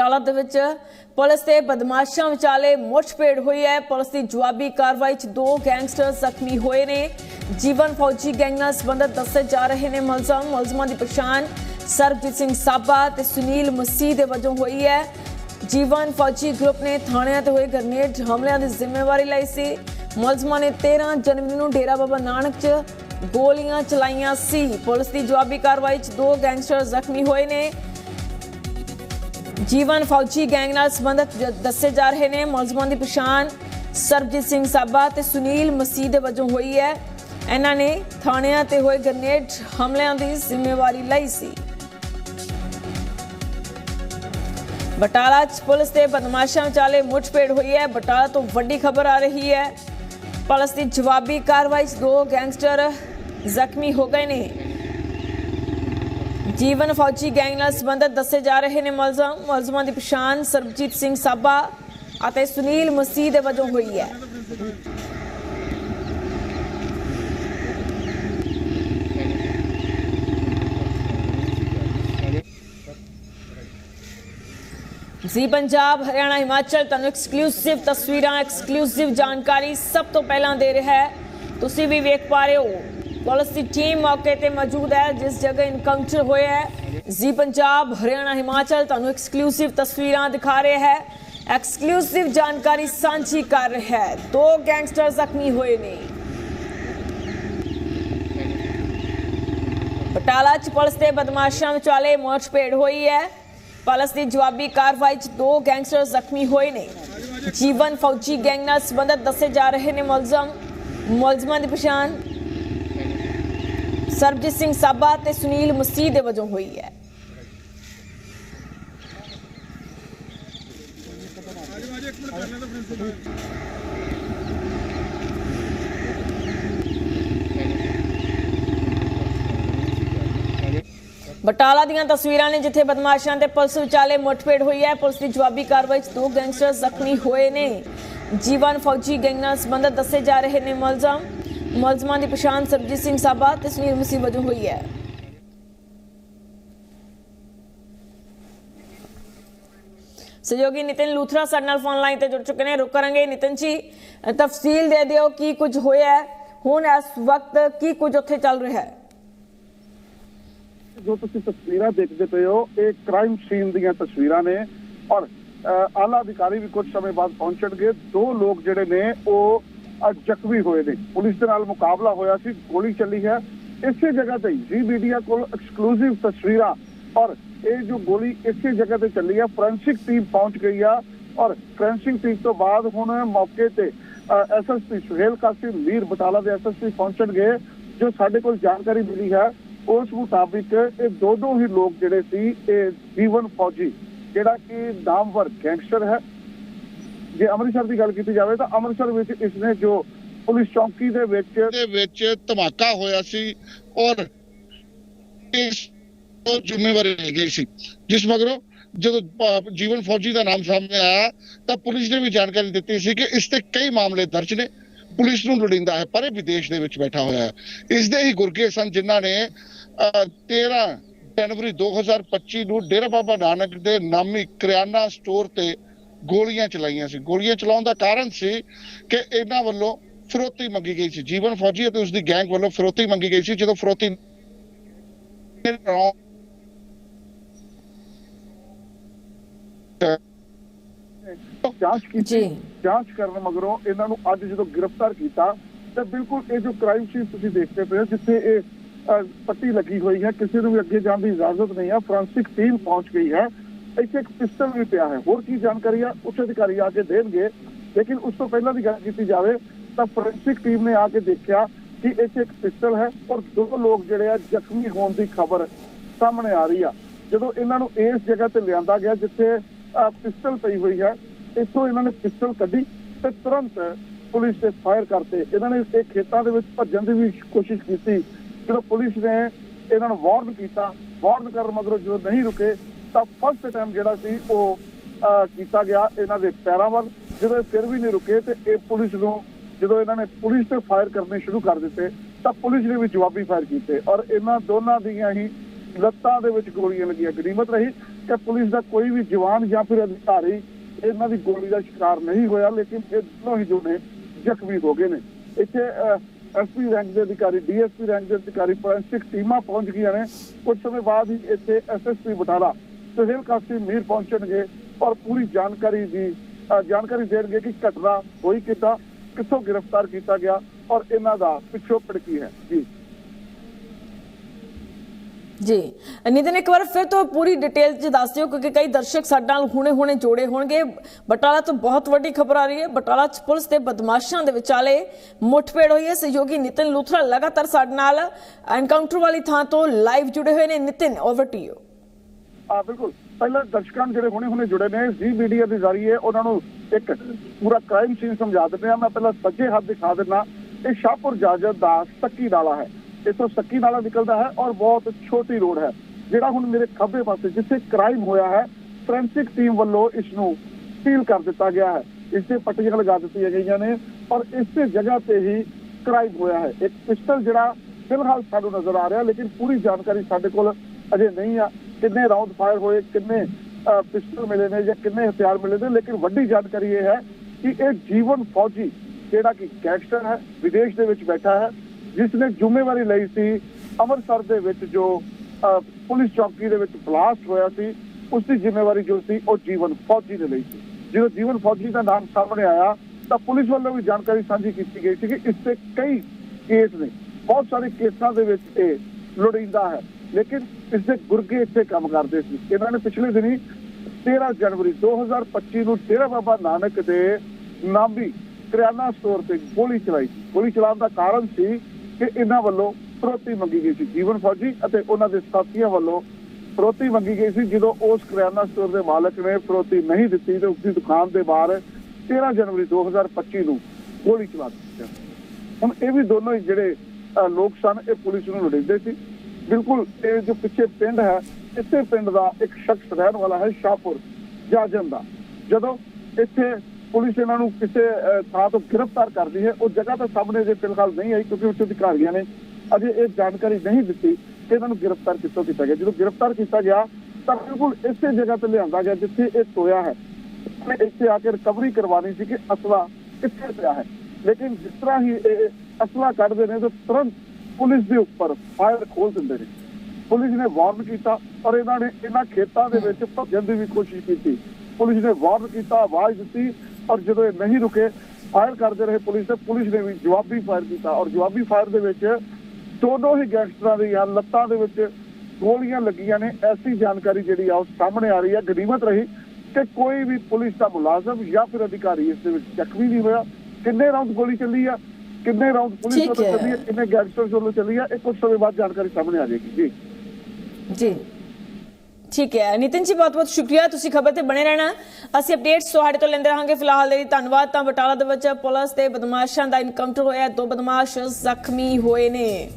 ਬਟਾਲਾ ਦੇ ਵਿੱਚ ਪੁਲਿਸ ਤੇ ਬਦਮਾਸ਼ਾਂ ਵਿਚਾਲੇ ਮੁੱਠਭੇੜ ਹੋਈ ਹੈ। ਪੁਲਿਸ ਦੀ ਜਵਾਬੀ ਕਾਰਵਾਈ 'ਚ ਦੋ ਗੈਂਗਸਟਰ ਜ਼ਖਮੀ ਹੋਏ ਨੇ। ਜੀਵਨ ਫੌਜੀ ਗੈਂਗ ਨਾਲ ਸੰਬੰਧਿਤ ਦੱਸੇ ਜਾ ਰਹੇ ਨੇ ਮੁਲਜ਼ਮ। ਮੁਲਜ਼ਮਾਂ ਦੀ ਪਛਾਣ ਸਰਬਜੀਤ ਸਿੰਘ ਸਾਬਾ ਤੇ ਸੁਨੀਲ ਮਸੀਹ ਦੇ ਵਜੋਂ ਹੋਈ ਹੈ। ਜੀਵਨ ਫੌਜੀ ਗਰੁੱਪ ਨੇ ਥਾਣਿਆਂ ਤੇ ਹੋਏ ਗ੍ਰਨੇਡ ਹਮਲਿਆਂ ਦੀ ਜ਼ਿੰਮੇਵਾਰੀ ਲਈ ਸੀ। ਮੁਲਜ਼ਮਾਂ ਨੇ 13 ਜਨਵਰੀ ਨੂੰ ਡੇਰਾ ਬਾਬਾ ਨਾਨਕ 'ਚ ਗੋਲੀਆਂ ਚਲਾਈਆਂ ਸੀ। ਪੁਲਿਸ ਦੀ ਜਵਾਬੀ ਕਾਰਵਾਈ 'ਚ ਦੋ ਗੈਂਗਸਟਰ ਜ਼ਖਮੀ ਹੋਏ ਨੇ। ਜੀਵਨ ਫੌਜੀ ਗੈਂਗ ਨਾਲ ਸੰਬੰਧਿਤ ਦੱਸੇ ਜਾ ਰਹੇ ਨੇ। ਮੁਲਜ਼ਮਾਂ ਦੀ ਪਛਾਣ ਸਰਬਜੀਤ ਸਿੰਘ ਸਾਬਾ ਤੇ ਸੁਨੀਲ ਮਸੀਹ ਵਜੋਂ ਹੋਈ ਹੈ। ਇਹਨਾਂ ਨੇ ਥਾਣਿਆਂ ਤੇ ਹੋਏ ਗ੍ਰਨੇਡ ਹਮਲਿਆਂ ਦੀ ਜ਼ਿੰਮੇਵਾਰੀ ਲਈ ਸੀ। ਬਟਾਲਾ 'ਚ ਪੁਲਿਸ ਤੇ ਬਦਮਾਸ਼ਾਂ ਵਿਚਾਲੇ ਮੁੱਠਭੇੜ ਹੋਈ ਹੈ। ਬਟਾਲਾ ਤੋਂ ਵੱਡੀ ਖਬਰ ਆ ਰਹੀ ਹੈ। ਪੁਲਿਸ ਦੀ ਜਵਾਬੀ ਕਾਰਵਾਈ 'ਚ ਦੋ ਗੈਂਗਸਟਰ ਜ਼ਖਮੀ ਹੋ ਗਏ ਨੇ। ਜੀਵਨ ਫੌਜੀ ਗੈਂਗ ਨਾਲ ਸੰਬੰਧਿਤ ਦੱਸੇ ਜਾ ਰਹੇ ਨੇ ਮੁਲਜ਼ਮ। ਮੁਲਜ਼ਮਾਂ ਦੀ ਪਛਾਣ ਸਰਬਜੀਤ ਸਿੰਘ ਸਾਬਾ ਅਤੇ ਸੁਨੀਲ ਮਸੀਹ ਦੇ ਵਜੋਂ ਹੋਈ ਹੈ। ਜੀ ਪੰਜਾਬ, ਹਰਿਆਣਾ, ਹਿਮਾਚਲ ਤੁਹਾਨੂੰ ਐਕਸਕਲੂਸਿਵ ਤਸਵੀਰਾਂ ਐਕਸਕਲੂਸਿਵ ਜਾਣਕਾਰੀ ਸਭ ਤੋਂ ਪਹਿਲਾਂ ਦੇ ਰਿਹਾ ਹੈ। ਤੁਸੀਂ ਵੀ ਵੇਖ ਪਾ ਰਹੇ ਹੋ। ਪੁਲਿਸ ਦੀ ਟੀਮ ਮੌਕੇ ਤੇ ਮੌਜੂਦ ਹੈ ਜਿਸ ਜਗ੍ਹਾ ਇਨਕਾਊਂਟਰ ਹੋਇਆ ਹੈ ਜੀ ਪੰਜਾਬ ਹਰਿਆਣਾ ਹਿਮਾਚਲ ਤੁਹਾਨੂੰ ਐਕਸਕਲੂਸਿਵ ਤਸਵੀਰਾਂ ਦਿਖਾ ਰਿਹਾ ਹੈ ਐਕਸਕਲੂਸਿਵ ਜਾਣਕਾਰੀ ਸਾਂਝੀ ਕਰ ਰਿਹਾ ਹੈ ਦੋ ਗੈਂਗਸਟਰ ਜ਼ਖਮੀ ਹੋਏ ਨੇ ਬਟਾਲਾ ਚ ਪੁਲਿਸ ਦੇ ਬਦਮਾਸ਼ਾਂ ਵਿਚਾਲੇ ਮੁੱਠਭੇੜ ਹੋਈ ਹੈ ਪੁਲਿਸ ਦੀ ਜਵਾਬੀ ਕਾਰਵਾਈ ਚ ਦੋ ਗੈਂਗਸਟਰ ਜ਼ਖਮੀ ਹੋਏ ਨੇ ਜੀਵਨ ਫੌਜੀ ਗੈਂਗ ਨਾਲ ਸੰਬੰਧਿਤ ਦੱਸੇ ਜਾ ਰਹੇ ਨੇ ਮੁਲਜ਼ਮ ਮੁਲਜ਼ਮਾਂ ਦੀ ਪਛਾਣ ਸਰਬਜੀਤ ਸਿੰਘ ਸਾਬਾ ਤੇ ਸੁਨੀਲ ਮਸੀਹ ਦੇ ਵਜੋਂ ਹੋਈ ਹੈ। ਬਟਾਲਾ ਦੀਆਂ ਤਸਵੀਰਾਂ ਨੇ ਜਿੱਥੇ ਬਦਮਾਸ਼ਾਂ ਤੇ ਪੁਲਿਸ ਵਿਚਾਲੇ ਮੁੱਠਭੇੜ ਹੋਈ ਹੈ। ਪੁਲਿਸ ਦੀ ਜਵਾਬੀ ਕਾਰਵਾਈ 'ਚ ਦੋ ਗੈਂਗਸਟਰ ਜ਼ਖਮੀ ਹੋਏ ਨੇ। ਜੀਵਨ ਫੌਜੀ ਗੈਂਗ ਨਾਲ ਸੰਬੰਧਿਤ ਦੱਸੇ ਜਾ ਰਹੇ ਨੇ ਮੁਲਜ਼ਮ। ਮੁਲਜ਼ਮਾਂ ਦੀ ਪਛਾਣ ਸਰਬਜੀਤ ਸਿੰਘ ਸਾਬਾ ਤੇ ਸੁਨੀਲ ਵਜੋਂ ਹੋਈ ਹੈ। ਸਹਿਯੋਗੀ ਨਿਤਿਨ ਲੂਥਰਾ ਸਾਡੇ ਨਾਲ ਫੋਨ ਲਾਈਨ ਤੇ ਜੁੜ ਚੁੱਕੇ ਨੇ। ਰੁਕ ਕਰਾਂਗੇ। ਨਿਤਿਨ ਜੀ ਤਫਸੀਲ ਦੇ ਦਿਓ ਕੀ ਕੁਝ ਹੋਇਆ ਹੁਣ ਇਸ ਵਕਤ ਕੀ ਕੁਝ ਉੱਥੇ ਚੱਲ ਰਿਹਾ ਹੈ? ਜੋ ਤੁਸੀਂ ਤਸਵੀਰਾਂ ਦੇਖਦੇ ਪਏ ਹੋ, ਇਹ ਕ੍ਰਾਈਮ ਸੀਨ ਦੀਆਂ ਤਸਵੀਰਾਂ ਨੇ ਔਰ ਆਲਾ ਅਧਿਕਾਰੀ ਵੀ ਕੁਝ ਸਮੇਂ ਬਾਅਦ ਪਹੁੰਚਣਗੇ। ਦੋ ਲੋਕ ਜਿਹੜੇ ਨੇ, ਉਹ ਜ਼ਖਮੀ ਹੋਏ ਨੇ। ਪੁਲਿਸ ਦੇ ਨਾਲ ਮੁਕਾਬਲਾ ਹੋਇਆ ਸੀ, ਗੋਲੀ ਚੱਲੀ ਹੈ। ਇਸੇ ਜਗ੍ਹਾ ਤੇ ਜੀ ਮੀਡੀਆ ਕੋਲ ਐਕਸਕਲੂਸਿਵ ਤਸਵੀਰਾਂ ਔਰ ਇਹ ਜੋ ਗੋਲੀ ਇਸੇ ਜਗ੍ਹਾ ਤੇ ਚੱਲੀ ਹੈ ਫੋਰੈਂਸਿਕ ਟੀਮ ਪਹੁੰਚ ਗਈ ਆ ਔਰ ਫੋਰੈਂਸਿਕ ਟੀਮ ਤੋਂ ਬਾਅਦ ਹੁਣ ਮੌਕੇ ਤੇ ਐਸਐਸਪੀ ਸੁਹੇਲ ਕਾਸਿਮ ਵੀਰ ਬਟਾਲਾ ਦੇ ਐਸਐਸਪੀ ਪਹੁੰਚਣਗੇ। ਜੋ ਸਾਡੇ ਕੋਲ ਜਾਣਕਾਰੀ ਮਿਲੀ ਹੈ, ਉਸ ਮੁਤਾਬਿਕ ਇਹ ਦੋ ਦੋ ਹੀ ਲੋਕ ਜਿਹੜੇ ਸੀ, ਇਹ ਜੀਵਨ ਫੌਜੀ, ਜਿਹੜਾ ਕਿ ਨਾਮਵਰ ਗੈਂਗਸਟਰ ਹੈ ਜੇ ਅੰਮ੍ਰਿਤਸਰ ਦੀ ਗੱਲ ਕੀਤੀ ਜਾਵੇ ਤਾਂ ਅੰਮ੍ਰਿਤਸਰ ਵਿੱਚ ਇਸਨੇ ਜੋ ਪੁਲਿਸ ਚੌਕੀ ਦੇ ਵਿੱਚ ਦੇ ਵਿੱਚ ਧਮਾਕਾ ਹੋਇਆ ਸੀ ਔਰ ਇਸ ਤੋਂ ਜ਼ਿੰਮੇਵਾਰੀ ਲਈ ਗਈ ਸੀ। ਜਿਸ ਮਗਰੋਂ ਜਦੋਂ ਜੀਵਨ ਫੌਜੀ ਦਾ ਨਾਮ ਸਾਹਮਣੇ ਆਇਆ ਤਾਂ ਪੁਲਿਸ ਨੇ ਵੀ ਜਾਣਕਾਰੀ ਦਿੱਤੀ ਸੀ ਕਿ ਇਸ ਤੇ ਕਈ ਮਾਮਲੇ ਦਰਜ ਨੇ। ਪੁਲਿਸ ਨੂੰ ਲੋੜੀਂਦਾ ਹੈ ਪਰ ਇਹ ਵਿਦੇਸ਼ ਦੇ ਵਿੱਚ ਬੈਠਾ ਹੋਇਆ ਹੈ। ਇਸ ਦੇ ਹੀ ਗੁਰਗੇ ਸਨ ਜਿਨ੍ਹਾਂ ਨੇ ਅਹ, 13 ਜਨਵਰੀ 2025 ਨੂੰ ਡੇਰਾ ਬਾਬਾ ਨਾਨਕ ਦੇ ਨਾਮੀ ਕਰਿਆਨਾ ਸਟੋਰ ਤੇ ਗੋਲੀਆਂ ਚਲਾਈਆਂ ਸੀ। ਗੋਲੀਆਂ ਚਲਾਉਣ ਦਾ ਕਾਰਨ ਸੀ ਕਿ ਇਹਨਾਂ ਵੱਲੋਂ ਫਿਰੌਤੀ ਮੰਗੀ ਗਈ ਸੀ। ਜੀਵਨ ਫੌਜੀ ਅਤੇ ਉਸ ਦੀ ਗੈਂਗ ਵੱਲੋਂ ਫਿਰੌਤੀ ਮੰਗੀ ਗਈ ਸੀ ਜਦੋਂ ਫਿਰੌਤੀ ਜਾਂਚ ਕੀਤੀ ਜੀ। ਜਾਂਚ ਕਰਨ ਮਗਰੋਂ ਇਹਨਾਂ ਨੂੰ ਅੱਜ ਜਦੋਂ ਗ੍ਰਿਫਤਾਰ ਕੀਤਾ ਤਾਂ ਬਿਲਕੁਲ ਇਹ ਜੋ ਕ੍ਰਾਈਮ ਸੀਨ ਤੁਸੀਂ ਦੇਖਦੇ ਪਏ ਹੋ ਜਿੱਥੇ ਇਹ ਪੱਟੀ ਲੱਗੀ ਹੋਈ ਹੈ ਕਿਸੇ ਨੂੰ ਵੀ ਅੱਗੇ ਜਾਣ ਦੀ ਇਜਾਜ਼ਤ ਨਹੀਂ ਹੈ ਫੋਰੈਂਸਿਕ ਟੀਮ ਪਹੁੰਚ ਗਈ ਹੈ। ਇੱਥੇ ਇੱਕ ਪਿਸਟਲ ਵੀ ਪਿਆ ਹੈ। ਹੋਰ ਕੀ ਜਾਣਕਾਰੀ ਆ? ਉੱਚ ਅਧਿਕਾਰੀ ਆ ਕੇ ਦੇਣਗੇ। ਲੇਕਿਨ ਉਸ ਤੋਂ ਪਹਿਲਾਂ ਦੀ ਗੱਲ ਕੀਤੀ ਜਾਵੇ, ਤਾਂ ਫੋਰੈਂਸਿਕ ਟੀਮ ਨੇ ਆ ਕੇ ਦੇਖਿਆ ਕਿ ਇੱਥੇ ਇੱਕ ਪਿਸਟਲ ਹੈ ਔਰ ਦੋ ਲੋਕ ਜਿਹੜੇ ਆ ਜ਼ਖਮੀ ਹੋਣ ਦੀ ਖਬਰ ਸਾਹਮਣੇ ਆ ਰਹੀ ਆ। ਜਦੋਂ ਇਹਨਾਂ ਨੂੰ ਇਸ ਜਗ੍ਹਾ ਤੇ ਲਿਆਂਦਾ ਗਿਆ ਜਿੱਥੇ ਪਿਸਟਲ ਪਈ ਹੋਈ ਹੈ, ਇੱਥੋਂ ਇਹਨਾਂ ਨੇ ਪਿਸਟਲ ਕੱਢੀ ਤੇ ਤੁਰੰਤ ਪੁਲਿਸ ਤੇ ਫਾਇਰ ਕਰਤੇ। ਇਹਨਾਂ ਨੇ ਇਹ ਖੇਤਾਂ ਦੇ ਵਿੱਚ ਭੱਜਣ ਦੀ ਵੀ ਕੋਸ਼ਿਸ਼ ਕੀਤੀ। ਜਦੋਂ ਪੁਲਿਸ ਨੇ ਇਹਨਾਂ ਨੂੰ ਵਾਰਨ ਕੀਤਾ ਵਾਰਨ ਕਰਨ ਮਗਰੋਂ ਜਦੋਂ ਨਹੀਂ ਰੁਕੇ ਤਾਂ ਫਸਟ ਟਾਈਮ ਜਿਹੜਾ ਸੀ ਉਹ ਅਹ, ਕੀਤਾ ਗਿਆ ਇਹਨਾਂ ਦੇ ਪੈਰਾਂ ਵੱਲ। ਜਦੋਂ ਇਹ ਫਿਰ ਵੀ ਨਹੀਂ ਰੁਕੇ ਤੇ ਇਹ ਪੁਲਿਸ ਨੂੰ ਜਦੋਂ ਇਹਨਾਂ ਨੇ ਪੁਲਿਸ ਤੇ ਫਾਇਰ ਕਰਨੇ ਸ਼ੁਰੂ ਕਰ ਦਿੱਤੇ ਤਾਂ ਪੁਲਿਸ ਨੇ ਵੀ ਜਵਾਬੀ ਫਾਇਰ ਕੀਤੇ ਔਰ ਇਹਨਾਂ ਦੋਨਾਂ ਦੀਆਂ ਹੀ ਲੱਤਾਂ ਦੇ ਵਿੱਚ ਗੋਲੀਆਂ ਲੱਗੀਆਂ। ਗਨੀਮਤ ਰਹੀ ਕਿ ਪੁਲਿਸ ਦਾ ਕੋਈ ਵੀ ਜਵਾਨ ਜਾਂ ਫਿਰ ਅਧਿਕਾਰੀ ਇਹਨਾਂ ਦੀ ਗੋਲੀ ਦਾ ਸ਼ਿਕਾਰ ਨਹੀਂ ਹੋਇਆ ਲੇਕਿਨ ਇਹ ਦੋਨੋਂ ਹੀ ਜੋ ਨੇ ਜ਼ਖਮੀ ਹੋ ਗਏ ਨੇ। ਇੱਥੇ ਐਸਪੀ ਰੈਂਕ ਦੇ ਅਧਿਕਾਰੀ ਡੀਐਸਪੀ ਰੈਂਕ ਦੇ ਅਧਿਕਾਰੀ ਫੋਰੈਂਸਿਕ ਟੀਮਾਂ ਪਹੁੰਚ ਗਈਆਂ ਨੇ। ਕੁਝ ਸਮੇਂ ਬਾਅਦ ਹੀ ਇੱਥੇ ਐਸਐਸਪੀ ਬਟਾਲਾ ਸੁਹੇਲ ਕਾਸਿਮ ਮੀਰ ਪਹੁੰਚਣਗੇ ਔਰ ਪੂਰੀ ਜਾਣਕਾਰੀ ਦੀ ਜਾਣਕਾਰੀ ਦੇਣਗੇ ਕਿ ਘਟਨਾ ਹੋਈ ਕਿੱਦਾਂ, ਕਿੱਥੋਂ ਗ੍ਰਿਫਤਾਰ ਕੀਤਾ ਗਿਆ ਔਰ ਇਹਨਾਂ ਦਾ ਪਿਛੋਕੜ ਕੀ ਹੈ। ਜੀ। ਜੀ। ਨਿਤਿਨ, ਇੱਕ ਵਾਰ ਫਿਰ ਤੋਂ ਪੂਰੀ ਡਿਟੇਲ ਚ ਦੱਸ ਦਿਓ, ਕਿਉਂਕਿ ਕਈ ਦਰਸ਼ਕ ਸਾਡੇ ਨਾਲ ਹੁਣੇ ਹੁਣੇ ਜੋੜੇ ਹੋਣਗੇ। ਬਟਾਲਾ ਤੋਂ ਬਹੁਤ ਵੱਡੀ ਖਬਰ ਆ ਰਹੀ ਹੈ। ਬਟਾਲਾ ਚ ਪੁਲਿਸ ਤੇ ਬਦਮਾਸ਼ਾਂ ਦੇ ਵਿਚਾਲੇ ਮੁੱਠਭੇੜ ਹੋਈ ਹੈ। ਸਹਿਯੋਗੀ ਨਿਤਿਨ ਲੂਥਰਾ ਲਗਾਤਾਰ ਸਾਡੇ ਨਾਲ ਐਨਕਾਊਂਟਰ ਵਾਲੀ ਥਾਂ ਤੋਂ ਲਾਈਵ ਜੁੜੇ ਹੋਏ ਨੇ। ਨਿਤਿਨ ਓਵਰ ਟੂ ਯੂ ਆ ਬਿਲਕੁਲ। ਪਹਿਲਾਂ ਦਰਸ਼ਕਾਂ ਨੂੰ ਜਿਹੜੇ ਹੁਣੇ ਹੁਣੇ ਜੁੜੇ ਨੇ ਜੀ ਮੀਡੀਆ ਦੇ ਜ਼ਰੀਏ ਉਹਨਾਂ ਨੂੰ ਇੱਕ ਪੂਰਾ ਕ੍ਰਾਈਮ ਸੀਨ ਸਮਝਾ ਦਿੰਦੇ ਆ ਮੈਂ ਪਹਿਲਾਂ ਸੱਜੇ ਹੱਥ ਦਿਖਾ ਦਿੰਦਾ ਇਹ ਸ਼ਾਹਪੁਰ ਜਾਜਰ ਦਾ ਸੱਕੀ ਨਾਲਾ ਹੈ। ਇੱਥੋਂ ਸੱਕੀ ਨਾਲਾ ਨਿਕਲਦਾ ਹੈ ਔਰ ਬਹੁਤ ਛੋਟੀ ਰੋਡ ਹੈ, ਜਿਹੜਾ ਹੁਣ ਮੇਰੇ ਖੱਬੇ ਪਾਸੇ ਜਿੱਥੇ ਕ੍ਰਾਈਮ ਹੋਇਆ ਹੈ ਫੋਰੈਂਸਿਕ ਟੀਮ ਵੱਲੋਂ ਇਸ ਨੂੰ ਸੀਲ ਕਰ ਦਿੱਤਾ ਗਿਆ ਹੈ। ਇਸ ਤੇ ਪੱਟੀਆਂ ਲਗਾ ਦਿੱਤੀਆਂ ਗਈਆਂ ਨੇ ਔਰ ਇਸੇ ਜਗ੍ਹਾ ਤੇ ਹੀ ਕ੍ਰਾਈਮ ਹੋਇਆ ਹੈ। ਇੱਕ ਪਿਸਟਲ ਜਿਹੜਾ ਫਿਲਹਾਲ ਸਾਨੂੰ ਨਜ਼ਰ ਆ ਰਿਹਾ, ਲੇਕਿਨ ਪੂਰੀ ਜਾਣਕਾਰੀ ਸਾਡੇ ਕੋਲ ਅਜੇ ਨਹੀਂ ਆ। ਕਿੰਨੇ ਰਾਉਂਡ ਫਾਇਰ ਹੋਏ ਕਿੰਨੇ ਅਹ, ਪਿਸਟਲ ਮਿਲੇ ਨੇ ਜਾਂ ਕਿੰਨੇ ਹਥਿਆਰ ਮਿਲੇ ਨੇ ਲੇਕਿਨ ਵੱਡੀ ਜਾਣਕਾਰੀ ਇਹ ਹੈ ਕਿ ਇਹ ਜੀਵਨ ਫੌਜੀ ਜਿਹੜਾ ਕਿ ਗੈਂਗਸਟਰ ਹੈ ਵਿਦੇਸ਼ ਦੇ ਵਿੱਚ ਬੈਠਾ ਹੈ ਜਿਸ ਨੇ ਜ਼ਿੰਮੇਵਾਰੀ ਲਈ ਸੀ ਅੰਮ੍ਰਿਤਸਰ ਦੇ ਵਿੱਚ ਜੋ ਅਹ, ਪੁਲਿਸ ਚੌਕੀ ਦੇ ਵਿੱਚ ਬਲਾਸਟ ਹੋਇਆ ਸੀ ਉਸ ਦੀ ਜ਼ਿੰਮੇਵਾਰੀ ਜੋ ਸੀ ਉਹ ਜੀਵਨ ਫੌਜੀ ਨੇ ਲਈ ਸੀ ਜਦੋਂ ਜੀਵਨ ਫੌਜੀ ਦਾ ਨਾਮ ਸਾਹਮਣੇ ਆਇਆ ਤਾਂ ਪੁਲਿਸ ਵੱਲੋਂ ਵੀ ਜਾਣਕਾਰੀ ਸਾਂਝੀ ਕੀਤੀ ਗਈ ਸੀ ਕਿ ਇਸ ਤੇ ਕਈ ਕੇਸ ਨੇ ਬਹੁਤ ਸਾਰੇ ਕੇਸਾਂ ਦੇ ਵਿੱਚ ਇਹ ਲੋੜੀਂਦਾ ਹੈ ਲੇਕਿਨ ਇਸ ਦੇ ਗੁਰਗੇ ਇੱਥੇ ਕੰਮ ਕਰਦੇ ਸੀ। ਇਹਨਾਂ ਨੇ ਪਿਛਲੇ ਦਿਨੀ 13 ਜਨਵਰੀ 2025 ਨੂੰ ਡੇਰਾ ਬਾਬਾ ਨਾਨਕ ਦੇ ਨਾਮੀ ਕਰਿਆਨਾ ਸਟੋਰ ਤੇ ਗੋਲੀ ਚਲਾਈ ਸੀ। ਗੋਲੀ ਚਲਾਉਣ ਦਾ ਕਾਰਨ ਸੀ ਕਿ ਇਹਨਾਂ ਵੱਲੋਂ ਫਰੋਤੀ ਮੰਗੀ ਗਈ ਸੀ ਜੀਵਨ ਫੌਜੀ ਅਤੇ ਉਹਨਾਂ ਦੇ ਸਾਥੀਆਂ ਵੱਲੋਂ ਫਰੋਤੀ ਮੰਗੀ ਗਈ ਸੀ। ਜਦੋਂ ਉਸ ਕਰਿਆਨਾ ਸਟੋਰ ਦੇ ਮਾਲਕ ਨੇ ਫਰੋਤੀ ਨਹੀਂ ਦਿੱਤੀ ਤੇ ਉਸ ਦੀ ਦੁਕਾਨ ਦੇ ਬਾਹਰ 13 ਜਨਵਰੀ 2025 ਨੂੰ ਗੋਲੀ ਚਲਾ ਦਿੱਤੀ। ਹੁਣ ਇਹ ਵੀ ਦੋਨੋਂ ਹੀ ਜਿਹੜੇ ਲੋਕ ਸਨ, ਇਹ ਪੁਲਿਸ ਨੂੰ ਲੜਦੇ ਸੀ। ਬਿਲਕੁਲ, ਇਹ ਜੋ ਪਿੱਛੇ ਪਿੰਡ ਹੈ ਇਸੇ ਪਿੰਡ ਦਾ ਇੱਕ ਸ਼ਖਸ ਰਹਿਣ ਵਾਲਾ ਹੈ ਸ਼ਾਹਪੁਰ ਜਾਜਨ ਦਾ। ਜਦੋਂ ਇੱਥੇ ਪੁਲਿਸ ਇਹਨਾਂ ਨੂੰ ਕਿਸੇ ਥਾਂ ਤੋਂ ਗ੍ਰਿਫਤਾਰ ਕਰਦੀ ਹੈ, ਉਹ ਜਗ੍ਹਾ ਤਾਂ ਸਾਹਮਣੇ ਜੇ ਫਿਲਹਾਲ ਨਹੀਂ ਆਈ ਕਿਉਂਕਿ ਉੱਚ ਅਧਿਕਾਰੀਆਂ ਨੇ ਅਜੇ ਇਹ ਜਾਣਕਾਰੀ ਨਹੀਂ ਦਿੱਤੀ ਕਿ ਇਹਨਾਂ ਨੂੰ ਗ੍ਰਿਫਤਾਰ ਕਿੱਥੋਂ ਕੀਤਾ ਗਿਆ। ਜਦੋਂ ਗ੍ਰਿਫਤਾਰ ਕੀਤਾ ਗਿਆ, ਤਾਂ ਬਿਲਕੁਲ ਇਸੇ ਜਗ੍ਹਾ ਤੇ ਲਿਆਂਦਾ ਗਿਆ ਜਿੱਥੇ ਇਹ ਟੋਇਆ ਹੈ। ਇੱਥੇ ਆ ਕੇ ਰਿਕਵਰੀ ਕਰਵਾਣੀ ਸੀ ਕਿ ਅਸਲਾ ਕਿੱਥੇ ਪਿਆ ਹੈ। ਲੇਕਿਨ ਜਿਸ ਤਰ੍ਹਾਂ ਹੀ ਇਹ ਅਸਲਾ ਕੱਢਦੇ ਨੇ, ਤਾਂ ਤੁਰੰਤ ਪੁਲਿਸ ਦੇ ਉੱਪਰ ਫਾਇਰ ਖੋਲ ਦਿੰਦੇ ਨੇ। ਪੁਲਿਸ ਨੇ ਵਾਰਨ ਕੀਤਾ ਔਰ ਇਹਨਾਂ ਨੇ ਇਹਨਾਂ ਖੇਤਾਂ ਦੇ ਵਿੱਚ ਭੱਜਣ ਦੀ ਵੀ ਕੋਸ਼ਿਸ਼ ਕੀਤੀ। ਪੁਲਿਸ ਨੇ ਵਾਰਨ ਕੀਤਾ, ਆਵਾਜ਼ ਦਿੱਤੀ ਔਰ ਜਦੋਂ ਇਹ ਨਹੀਂ ਰੁਕੇ, ਫਾਇਰ ਕਰਦੇ ਰਹੇ ਪੁਲਿਸ ਤੇ। ਪੁਲਿਸ ਨੇ ਵੀ ਜਵਾਬੀ ਫਾਇਰ ਕੀਤਾ ਔਰ ਜਵਾਬੀ ਫਾਇਰ ਦੇ ਵਿੱਚ ਦੋਨੋਂ ਹੀ ਗੈਂਗਸਟਰਾਂ ਦੀਆਂ ਲੱਤਾਂ ਦੇ ਵਿੱਚ ਗੋਲੀਆਂ ਲੱਗੀਆਂ ਨੇ। ਐਸੀ ਜਾਣਕਾਰੀ ਜਿਹੜੀ ਆ ਉਹ ਸਾਹਮਣੇ ਆ ਰਹੀ ਹੈ ਗਨੀਮਤ ਰਹੀ ਕਿ ਕੋਈ ਵੀ ਪੁਲਿਸ ਦਾ ਮੁਲਾਜ਼ਮ ਜਾਂ ਫਿਰ ਅਧਿਕਾਰੀ ਇਸ ਦੇ ਵਿੱਚ ਜ਼ਖਮੀ ਨਹੀਂ ਹੋਇਆ। ਕਿੰਨੇ ਰਾਉਂਡ ਗੋਲੀ ਚੱਲੀ ਆ? ਕਿੰਨੇ ਰਾਉਂਡ ਪੁਲਿਸ ਵੱਲੋਂ ਹੈ। ਚੱਲੀ ਆ ਕਿੰਨੇ ਗੈਂਗਸਟਰਸ ਵੱਲੋਂ ਚੱਲੀ ਆ ਇਹ ਕੁਝ ਸਮੇਂ ਬਾਅਦ ਜਾਣਕਾਰੀ ਸਾਹਮਣੇ ਆ ਜਾਏਗੀ। ਜੀ। ਜੀ। ਠੀਕ ਹੈ। ਨਿਤਿਨ ਜੀ ਬਹੁਤ ਬਹੁਤ ਸ਼ੁਕਰੀਆ। ਤੁਸੀਂ ਖਬਰ ਤੇ ਬਣੇ ਰਹਿਣਾ। ਅਸੀਂ ਅਪਡੇਟਸ ਤੁਹਾਡੇ ਤੋਂ ਲੈਂਦੇ ਰਹਾਂਗੇ। ਫਿਲਹਾਲ ਦੇ ਲਈ ਧੰਨਵਾਦ। ਤਾਂ ਬਟਾਲਾ ਦੇ ਵਿੱਚ ਪੁਲਿਸ ਤੇ ਬਦਮਾਸ਼ਾਂ ਦਾ ਇਨਕਾਊਂਟਰ ਹੋਇਆ। ਦੋ ਬਦਮਾਸ਼ ਜ਼ਖਮੀ ਹੋਏ ਨੇ।